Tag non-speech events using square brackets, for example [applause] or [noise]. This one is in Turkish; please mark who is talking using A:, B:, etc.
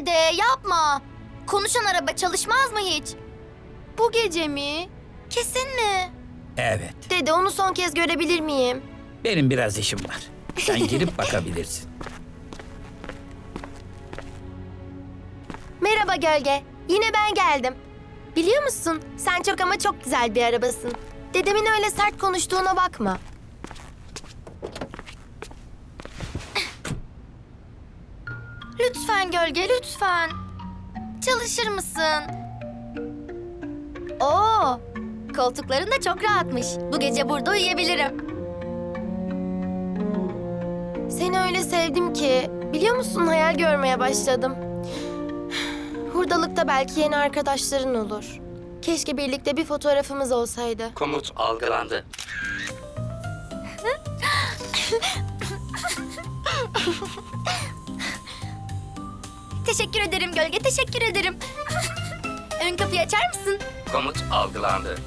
A: dede yapma. Konuşan araba çalışmaz mı hiç? Bu gece mi? Kesin mi?
B: Evet.
A: Dede onu son kez görebilir miyim?
B: Benim biraz işim var. Sen girip bakabilirsin. [laughs]
A: Merhaba gölge. Yine ben geldim. Biliyor musun? Sen çok ama çok güzel bir arabasın. Dedemin öyle sert konuştuğuna bakma. Lütfen gölge, lütfen. Çalışır mısın? Oo, koltukların da çok rahatmış. Bu gece burada uyuyabilirim. Seni öyle sevdim ki, biliyor musun hayal görmeye başladım. Hurdalıkta belki yeni arkadaşların olur. Keşke birlikte bir fotoğrafımız olsaydı.
C: Komut algılandı. [laughs]
A: Teşekkür ederim gölge, teşekkür ederim. Ön kapıyı açar mısın?
C: Komut algılandı.